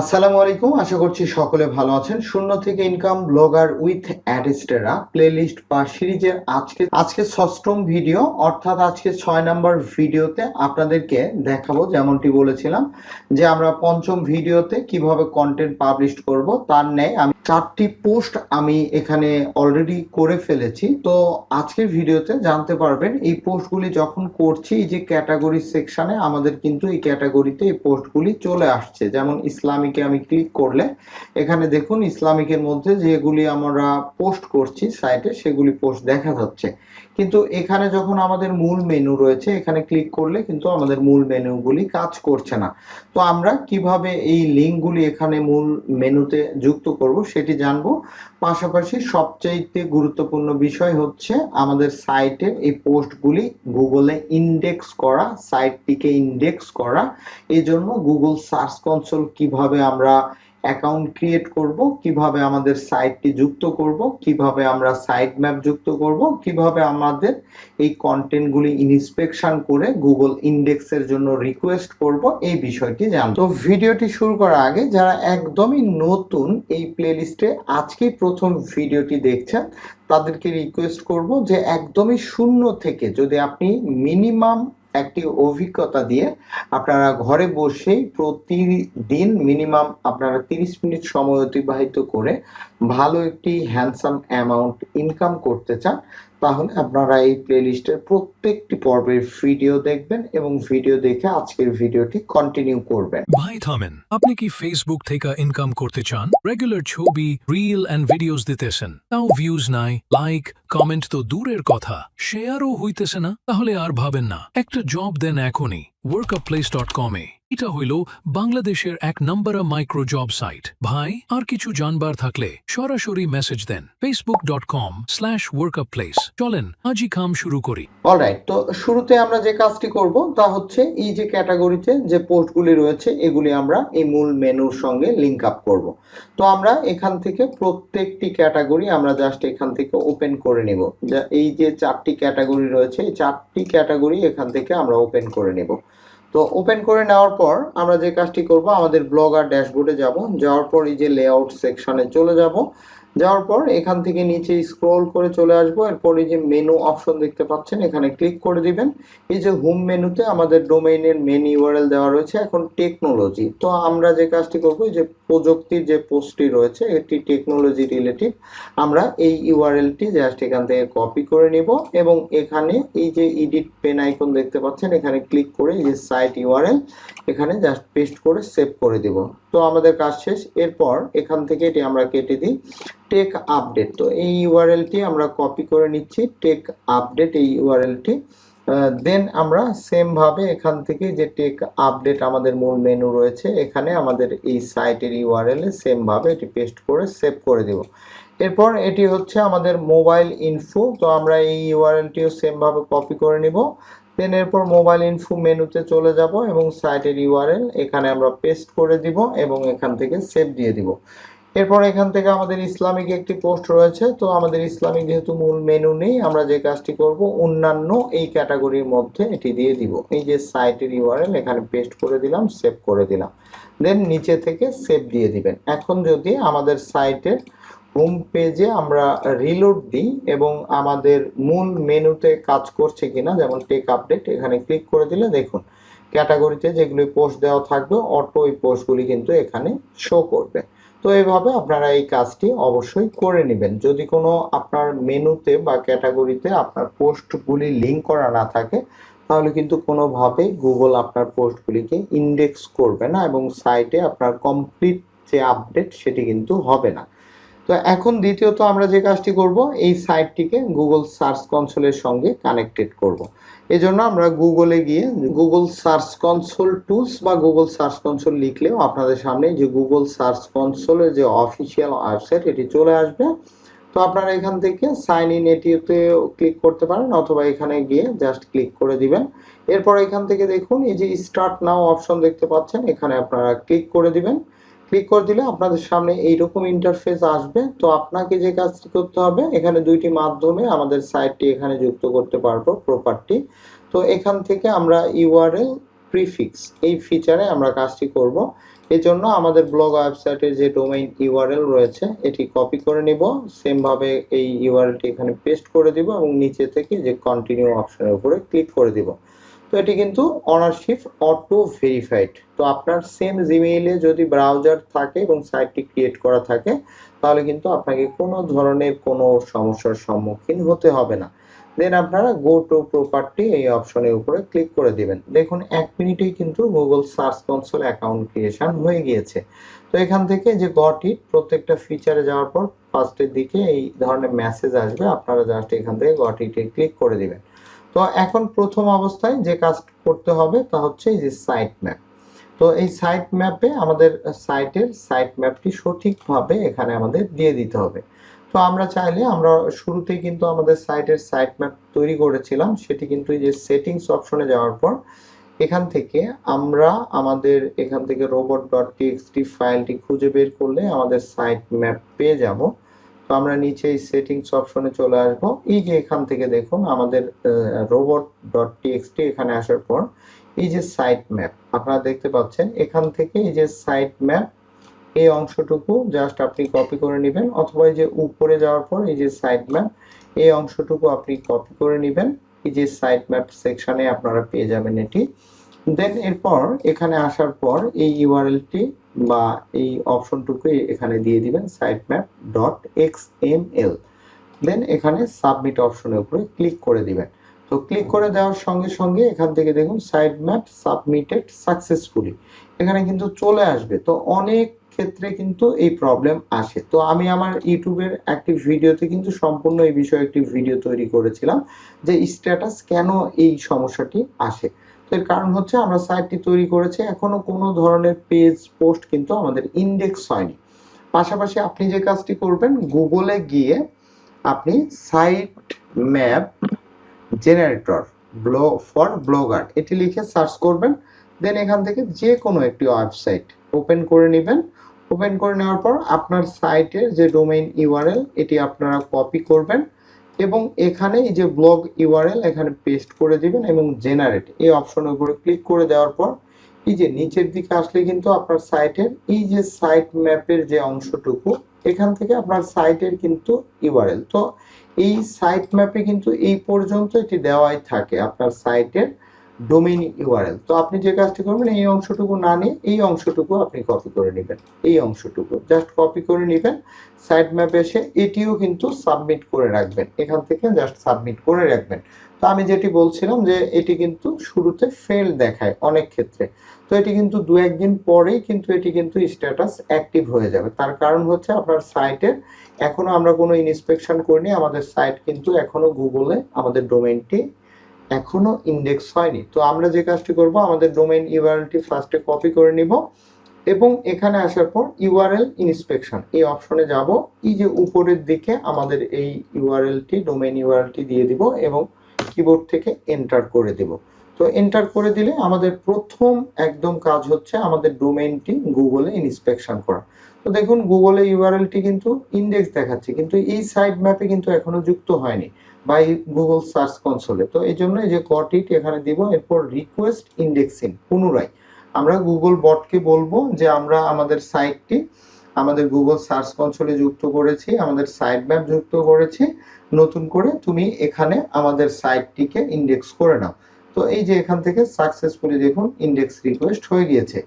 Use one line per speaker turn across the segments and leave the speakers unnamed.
আসসালামু আলাইকুম, আশা করছি সকলে ভালো আছেন। শূন্য থেকে income blogger with Adsterra playlist বা সিরিজের আজকে আজকে ষষ্ঠম ভিডিও অর্থাৎ আজকে ছয় নম্বর ভিডিওতে আপনাদেরকে দেখাবো, যেমনটি বলেছিলাম, যে আমরা পঞ্চম ভিডিওতে কীভাবে কন্টেন্ট পাবলিশ করব, তার ন্যায় আমি চারটি পোস্ট আমি এখানে অলরেডি করে ফেলেছি। তো আজকের ভিডিওতে জানতে পারবেন, এই পোস্টগুলি যখন করছি, এই যে ক্যাটাগরি সেকশনে আমাদের কিন্তু এই ক্যাটাগরিতে এই পোস্টগুলি চলে আসছে, যেমন ইসলামিকে আমি ক্লিক করলে, এখানে দেখুন ইসলামিকের মধ্যে যেগুলি আমরা পোস্ট করছি সাইটে সেগুলি পোস্ট দেখা যাচ্ছে। কিন্তু এখানে যখন আমাদের মূল মেনু রয়েছে, এখানে ক্লিক করলে কিন্তু আমাদের মূল মেনুগুলি কাজ করছে না। তো আমরা কীভাবে এই লিঙ্কগুলি এখানে মূল মেনুতে যুক্ত করব সেটি জানব। পাশাপাশি সবচাইতে গুরুত্বপূর্ণ বিষয় হচ্ছে আমাদের সাইটের এই পোস্টগুলি গুগলে ইন্ডেক্স করা সাইটটিকে ইন্ডেক্স করা। এই জন্য গুগল সার্চ কনসোল কীভাবে আমরা অ্যাকাউন্ট ক্রিয়েট করব, কীভাবে আমাদের সাইটটি যুক্ত করব, কীভাবে আমরা সাইট ম্যাপ যুক্ত করব, কীভাবে আমাদের এই কন্টেন্টগুলি ইন্সপেকশন করে গুগল ইন্ডেক্সের জন্য রিকোয়েস্ট করব, এই বিষয়টি জানতো। তো ভিডিওটি শুরু করার আগে যারা একদমই নতুন এই প্লেলিস্টে আজকেই প্রথম ভিডিওটি দেখছেন, তাদেরকে রিকোয়েস্ট করব যে একদমই শূন্য থেকে যদি আপনি মিনিমাম একটি অভিজ্ঞতা দিয়ে আপনারা ঘরে বসেই প্রতিদিন মিনিমাম আপনারা তিরিশ মিনিট সময় অতিবাহিত করে ভালো একটি হ্যান্ডসাম অ্যামাউন্ট ইনকাম করতে চান তাহলে আপনারা এই প্লেলিস্টের প্রত্যেকটি পর্বের ভিডিও দেখবেন এবং ভিডিও দেখে আজকের ভিডিওটি কন্টিনিউ করবেন।
ভাই, থামেন। আপনি কি ফেসবুক থেকে ইনকাম করতে চান? রেগুলার ছবি রিল এন্ড ভিডিওস দিতেছেন। তাও ভিউজ নাই লাইক কমেন্ট তো দূরের কথা। শেয়ারও হইতেছে না, তাহলে আর ভাবেন না। একটা জব দেন এখনই। ওয়ার্কআপপ্লেস ডট এটা হইল বাংলাদেশের এক নম্বর মাইক্রো জব সাইট ভাই, আর কিছু জানবার থাকলে সরাসরি মেসেজ দেন। Facebook dot com slash work up place চলেন আজই কাম শুরু করি।
অলরাইট তো শুরুতে আমরা যে কাজটি করব, তা হচ্ছে এই যে ক্যাটাগরিতে যে পোস্টগুলি রয়েছে, এগুলি আমরা এই মূল মেনুর সঙ্গে লিঙ্ক আপ করব। তো আমরা এখান থেকে প্রত্যেকটি ক্যাটাগরি আমরা জাস্ট এখান থেকে ওপেন করে নেব। এই যে চারটি ক্যাটাগরি রয়েছে, এই চারটি ক্যাটাগরি এখান থেকে আমরা ওপেন করে নেব। তো ওপেন করে নেওয়ার পর আমরা যে কাজটি করব, আমাদের ব্লগ আর ড্যাশবোর্ডে যাব। যাওয়ার পর এই যে লেআউট সেকশনে চলে যাব। যাওয়ার পর এখান থেকে নিচে স্ক্রল করে চলে আসব। এরপর যে মেনু অপশন দেখতে পাচ্ছেন, এখানে ক্লিক করে দিবেন। এই যে হোম মেনুতে আমাদের ডোমেইনের মেন ইউআরএল দেওয়া রয়েছে, এখন টেকনোলজি তো আমরা যে কাজটি করব যে প্রযুক্তির যে পোস্টটি রয়েছে, এটি টেকনোলজি রিলেটিভ আমরা এই ইউআরএলটি জাস্ট এখান থেকে কপি করে নিব এবং এখানে এই যে এডিট পেন আইকন দেখতে পাচ্ছেন, এখানে ক্লিক করে এই যে সাইট ইউআরএল এখানে জাস্ট পেস্ট করে সেভ করে দিব। তো আমাদের কাজ শেষ। এরপর এখান থেকে এটি আমরা কেটে দিই। Tech update. তো এই ইউআরএলটি আমরা কপি করে নিচ্ছি, টেক আপডেট এই ইউআরএলটি দেন আমরা সেম ভাবে এখান থেকে যে টেক আপডেট আমাদের মূল মেনু রয়েছে, এখানে আমাদের এই সাইটের ইউআরএল এ সেম ভাবে এটি পেস্ট করে সেভ করে দেব। এরপর এটি হচ্ছে আমাদের মোবাইল ইনফো তো আমরা এই ইউআরএলটিও সেম ভাবে কপি করে নিব। দেন এরপর মোবাইল ইনফো মেনুতে চলে যাব এবং সাইটের ইউআরএল এখানে আমরা পেস্ট করে দিব এবং এখান থেকে সেভ দিয়ে দিব। এরপর এখান থেকে আমাদের ইসলামিক একটি পোস্ট রয়েছে। তো আমাদের ইসলামিক যেহেতু মূল মেনু নেই, আমরা যে কাজটি করব, অন্যান্য এই ক্যাটাগরির মধ্যে এটি দিয়ে দিব। এই যে সাইটের ইউআরএল এখানে পেস্ট করে দিলাম সেভ করে দিলাম। দেন নিচে থেকে সেভ দিয়ে দিবেন। এখন যদি আমাদের সাইটের হোম পেজে আমরা রিলোড দিই এবং আমাদের মূল মেনুতে কাজ করছে কিনা, যেমন টেক আপডেট এখানে ক্লিক করে দিলে দেখুন ক্যাটাগরিতে যেগুলি পোস্ট দেওয়া থাকবে অটো ওই পোস্টগুলি কিন্তু এখানে শো করবে। তো এইভাবে আপনারা এই কাজটি অবশ্যই করে নেবেন। যদি কোনো আপনার মেনুতে বা ক্যাটাগরিতে আপনার পোস্টগুলি লিঙ্ক করা না থাকে, তাহলে কিন্তু কোনোভাবেই গুগল আপনার পোস্টগুলিকে ইন্ডেক্স করবে না এবং সাইটে আপনার কমপ্লিট যে আপডেট সেটি কিন্তু হবে না। তো এখন দ্বিতীয়ত আমরা যে কাজটি করব, এই সাইটটিকে গুগল সার্চ কনসোলের সঙ্গে কানেক্টেড করব। এই জন্য আমরা গুগলে গিয়ে গুগল সার্চ কনসোল টুলস বা গুগল সার্চ কনসোল লিখলেও আপনাদের সামনে যে গুগল সার্চ কনসোলের যে অফিসিয়াল ওয়েবসাইট এটি চলে আসবে। তো আপনারা এখান থেকে সাইন ইন এটিতে ক্লিক করতে পারেন অথবা এখানে গিয়ে জাস্ট ক্লিক করে দিবেন। এরপর এখান থেকে দেখুন, এই যে স্টার্ট নাও অপশন দেখতে পাচ্ছেন, এখানে আপনারা ক্লিক করে দিবেন। ক্লিক করে দিলে আপনাদের সামনে এইরকম ইন্টারফেস আসবে। তো আপনাকে যে কাজটি করতে হবে, এখানে দুইটি মাধ্যমে আমাদের সাইটটি এখানে যুক্ত করতে পারব প্রপারটি তো এখান থেকে আমরা ইউআরএল প্রিফিক্স এই ফিচারে আমরা কাজটি করব। জন্য আমাদের ব্লগ ওয়েবসাইটের যে ডোমেইন ইউআরএল রয়েছে, এটি কপি করে নিব। সেম ভাবে এই ইউআরএলটি এখানে পেস্ট করে দিব এবং নিচে থেকে যে কন্টিনিউ অপশনের উপরে ক্লিক করে দিব। তো এটি কিন্তু অনারশিপ অটো ভেরিফাইড তো আপনার সেম জিমেইলে যদি ব্রাউজার থাকে এবং সাইটটি ক্রিয়েট করা থাকে, তাহলে কিন্তু আপনাকে কোনো ধরনের কোনো সমস্যার সম্মুখীন হতে হবে না। দেন আপনারা গো টু প্রপার্টি এই অপশনের উপরে ক্লিক করে দিবেন। দেখুন, এক মিনিটেই কিন্তু Google search console account creation হয়ে গিয়েছে। তো এখান থেকে যে গট ইট প্রত্যেকটা ফিচারে যাওয়ার পর ফার্স্টের দিকে এই ধরনের মেসেজ আসবে। আপনারা জাস্ট এখান থেকে গট ইটে ক্লিক করে দিবেন। তো এখন প্রথম অবস্থায় যে কাজ করতে হবে তা হচ্ছে এই যে সাইট ম্যাপ তো এই সাইট ম্যাপে আমাদের সাইটের সাইট ম্যাপটি সঠিকভাবে এখানে আমাদের দিয়ে দিতে হবে। তো আমরা চাইলে আমরা শুরুতেই কিন্তু আমাদের সাইটের সাইট ম্যাপ তৈরি করেছিলাম, সেটি কিন্তু এই যে সেটিংস অপশনে যাওয়ার পর এখান থেকে আমরা আমাদের এখান থেকে রোবট ডট টিএক্সটি ফাইলটি খুঁজে বের করলে আমাদের সাইট ম্যাপ পেয়ে যাব। তো আমরা নিচে এই সেটিংস অপশনে চলে আসব। এই যে এখান থেকে দেখুন, আমাদের রোবট ডট টিএক্সটি এখানে আসার পর এই যে সাইট ম্যাপ আপনারা দেখতে পাচ্ছেন, এখান থেকে এই যে সাইট ম্যাপ এই অংশটুকু জাস্ট আপনি কপি করে নেবেন, অথবা এই যে উপরে যাওয়ার পর এই যে সাইট ম্যাপ এই অংশটুকু আপনি কপি করে নেবেন। এই যে সাইট ম্যাপ সেকশনে আপনারা পেয়ে যাবেন এটি। দেন এরপর, এখানে আসার পর এই ইউআরএলটি বা এই অপশনটুকু এখানে দিয়ে দিবেন site map dot X M L দেন এখানে সাবমিট অপশনের উপরে ক্লিক করে দিবেন। তো ক্লিক করে দেওয়ার সঙ্গে সঙ্গে এখান থেকে দেখুন সাইড ম্যাপ সাবমিটেড সাকসেসফুলি এখানে কিন্তু চলে আসবে। তো অনেক ক্ষেত্রে কিন্তু এই প্রবলেম আসে। তো আমি আমার ইউটিউবের একটি ভিডিওতে কিন্তু সম্পূর্ণ এই বিষয়ে একটি ভিডিও তৈরি করেছিলাম যে স্ট্যাটাস কেন এই সমস্যাটি আসে। তো এর কারণ হচ্ছে আমরা সাইটটি তৈরি করেছি, এখনও কোনো ধরনের পেজ পোস্ট কিন্তু আমাদের ইন্ডেক্স হয়নি। পাশাপাশি আপনি যে কাজটি করবেন গুগলে গিয়ে আপনি site map generator blog for blogger এটি লিখে সার্চ করবেন দেন এখান থেকে যে কোনো একটি ওয়েবসাইট ওপেন করে নেবেন। ওপেন করে নেওয়ার পর আপনার সাইটের যে ডোমেইন ইউআরএল এটি আপনারা কপি করবেন এবং এখানে এই যে ব্লগ ইউআরএল এখানে পেস্ট করে দিবেন এবং জেনারেট এই অপশনের উপরে ক্লিক করে দেওয়ার পর এই যে নিচের দিকে আসলে কিন্তু আপনার সাইটের এই যে সাইট ম্যাপের যে অংশটুকু, এখান থেকে আপনার সাইটের কিন্তু ইউআরএল তো এই সাইট ম্যাপে কিন্তু এই পর্যন্ত এটি দেওয়াই থাকে আপনার সাইটের ডোমেইন ইউআরএল তো আপনি যে কাজটি করবেন, এই অংশটুকু না নিয়ে এই অংশটুকু আপনি কপি করে নেবেন। এই অংশটুকু। জাস্ট কপি করে নেবেন। সাইট ম্যাপে এসে এটিও কিন্তু সাবমিট করে রাখবেন। এখান থেকে জাস্ট সাবমিট করে রাখবেন। তো আমি যেটি বলছিলাম যে এটি কিন্তু শুরুতে ফেল দেখায় অনেক ক্ষেত্রে। তো এটি কিন্তু দু একদিন পরেই কিন্তু এটি কিন্তু স্ট্যাটাস অ্যাক্টিভ হয়ে যাবে। তার কারণ হচ্ছে আপনার সাইটের এখনও আমরা কোনো ইন্সপেকশন করিনি। আমাদের সাইট কিন্তু এখনও গুগলে আমাদের ডোমেইনটি এখনও ইন্ডেক্স হয়নি। তো আমরা যে কাজটি করব, আমাদের ডোমেইন ইউআরএলটি ফার্স্টে কপি করে নিব এবং এখানে আসার পর ইউআরএল ইন্সপেকশন এই অপশনে যাব। এই যে উপরের দিকে আমাদের এই ইউআরএলটি ডোমেইন ইউআরএলটি দিয়ে দিব এবং কিবোর্ড থেকে এন্টার করে দেব। তো এন্টার করে দিলে আমাদের প্রথম একদম কাজ হচ্ছে আমাদের ডোমেইনটি গুগলে ইন্সপেকশন করা। তো দেখুন গুগলে ইউআরএলটি কিন্তু ইন্ডেক্স দেখাচ্ছে, কিন্তু এই সাইড ম্যাপে কিন্তু এখনও যুক্ত হয়নি। বা এই গুগল সার্চ কনসোলে তো এই জন্য যে কটিট এখানে দিব, এরপর রিকোয়েস্ট ইন্ডেক্সিং পুনরায়। আমরা গুগল বটকে বলব যে আমরা আমাদের সাইটটি আমাদের গুগল সার্চ কনসোলে যুক্ত করেছি, আমাদের সাইট ম্যাপ যুক্ত করেছি। নতুন করে তুমি এখানে আমাদের সাইটটিকে ইন্ডেক্স করে নাও। তো এই যে এখান থেকে সাকসেসফুলি দেখুন ইন্ডেক্স রিকোয়েস্ট হয়ে গিয়েছে।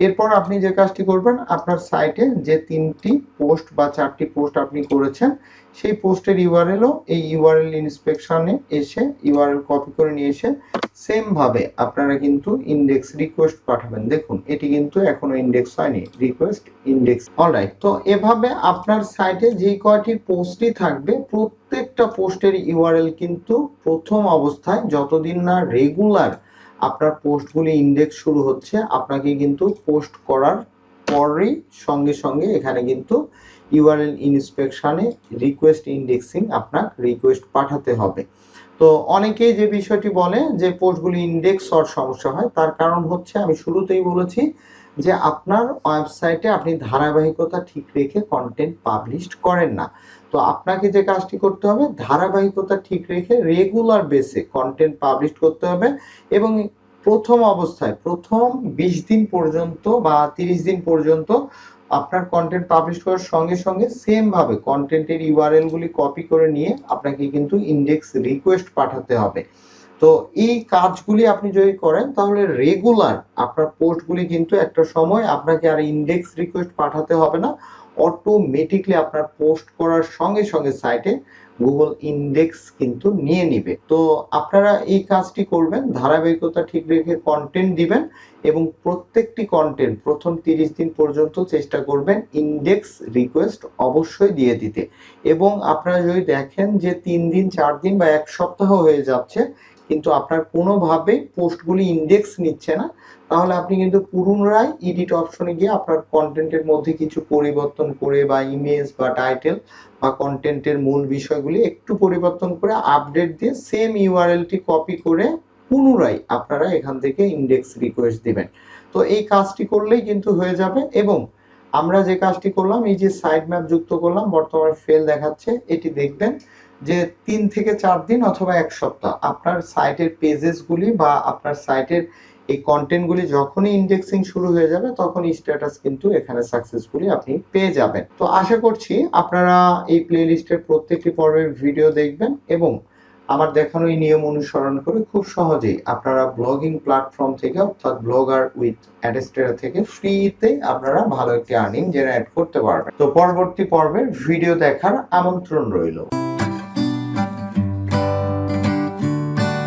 এরপর আপনি যে কাজটি করবেন, আপনার সাইটে যে তিনটি পোস্ট বা চারটি পোস্ট আপনি করেছেন, সেই পোস্টের ইউআরএলও এই ইউআরএল ইন্সপেকশনে এসে ইউআরএল কপি করে নিয়ে এসে সেম ভাবে আপনারা কিন্তু ইন্ডেক্স রিকোয়েস্ট পাঠাবেন। দেখুন, এটি কিন্তু এখনও ইন্ডেক্স হয়নি, রিকোয়েস্ট ইন্ডেক্স। অলরাইট তো এভাবে আপনার সাইটে যে কয়টি পোস্টই থাকবে, প্রত্যেকটা পোস্টের ইউআরএল কিন্তু প্রথম অবস্থায় যতদিন না রেগুলার আপনার পোস্টগুলি ইন্ডেক্স শুরু হচ্ছে, আপনাকে কিন্তু পোস্ট করার পরেই সঙ্গে সঙ্গে এখানে কিন্তু ইউআরএল ইনস্পেকশনে রিকোয়েস্ট ইন্ডেক্সিং আপনার রিকোয়েস্ট পাঠাতে হবে। তো অনেকেই যে বিষয়টি বলে যে পোস্টগুলি ইন্ডেক্স হওয়ার সমস্যা হয়, তার কারণ হচ্ছে আমি শুরুতেই বলেছি যে আপনার ওয়েবসাইটে আপনি ধারাবাহিকতা ঠিক রেখে কন্টেন্ট পাবলিশ করেন না। তো আপনাকে যে কাজটি করতে হবে, ধারাবাহিকতা ঠিক রেখে রেগুলার বেসে কন্টেন্ট পাবলিশ করতে হবে এবং প্রথম অবস্থায়, প্রথম বিশ দিন পর্যন্ত বা তিরিশ দিন পর্যন্ত আপনার কন্টেন্ট পাবলিশ করার সঙ্গে সঙ্গে সেম ভাবে কন্টেন্টের ইউআরএল গুলি কপি করে নিয়ে আপনাকে কিন্তু ইন্ডেক্স রিকোয়েস্ট পাঠাতে হবে। তো এই কাজগুলি আপনি যদি করেন, তাহলে রেগুলার আপনার পোস্টগুলি কিন্তু একটা সময় আপনাকে আর ইন্ডেক্স রিকোয়েস্ট পাঠাতে হবে না। অটোমেটিকলি আপনার পোস্ট করার সঙ্গে সঙ্গে সাইটে গুগল ইন্ডেক্স কিন্তু নিয়ে নিবে। তো আপনারা এই কাজটি করবেন, ধারাবাহিকতা ঠিক রেখে কন্টেন্ট দিবেন এবং প্রত্যেকটি কন্টেন্ট প্রথম তিরিশ দিন পর্যন্ত চেষ্টা করবেন ইন্ডেক্স রিকোয়েস্ট অবশ্যই দিয়ে দিতে। এবং আপনারা যদি দেখেন যে তিন দিন, চার দিন বা এক সপ্তাহ হয়ে যাচ্ছে কিন্তু আপনার কোনোভাবেই পোস্টগুলি ইন্ডেক্স নিচ্ছে না, তাহলে আপনি কিন্তু পুনরায় এডিট অপশনে গিয়ে আপনার কন্টেন্টের মধ্যে কিছু পরিবর্তন করে বা ইমেজ বা টাইটেল বা কন্টেন্টের মূল বিষয়গুলি একটু পরিবর্তন করে আপডেট দিয়ে সেম ইউআরএলটি কপি করে পুনরায় আপনারা এখান থেকে ইন্ডেক্স রিকোয়েস্ট দিবেন। তো এই কাজটি করলেই কিন্তু হয়ে যাবে এবং আমরা যে কাজটি করলাম, এই যে সাইড ম্যাপ যুক্ত করলাম, বর্তমানে ফেল দেখাচ্ছে, এটি দেখবেন। যে তিন থেকে চার দিন অথবা এক সপ্তাহ। আপনার সাইটের পেজেসগুলি বা আপনার সাইটের এই কন্টেন্টগুলি যখনই ইন্ডেক্সিং শুরু হয়ে যাবে তখন স্ট্যাটাস কিন্তু এখানে সাকসেসফুলি আপনি পেয়ে যাবেন। তো আশা করছি আপনারা এই প্লেলিস্টের প্রত্যেকটি পর্বের ভিডিও দেখবেন এবং আমার দেখানো এই নিয়ম অনুসরণ করে খুব সহজেই আপনারা ব্লগিং প্ল্যাটফর্ম থেকে অর্থাৎ ব্লগার উইথ অ্যাডেস্টেরা থেকে ফ্রিতে আপনারা ভালো একটি আর্নিং জেনারেট করতে পারবেন। তো পরবর্তী পর্বের ভিডিও দেখার আমন্ত্রণ রইল।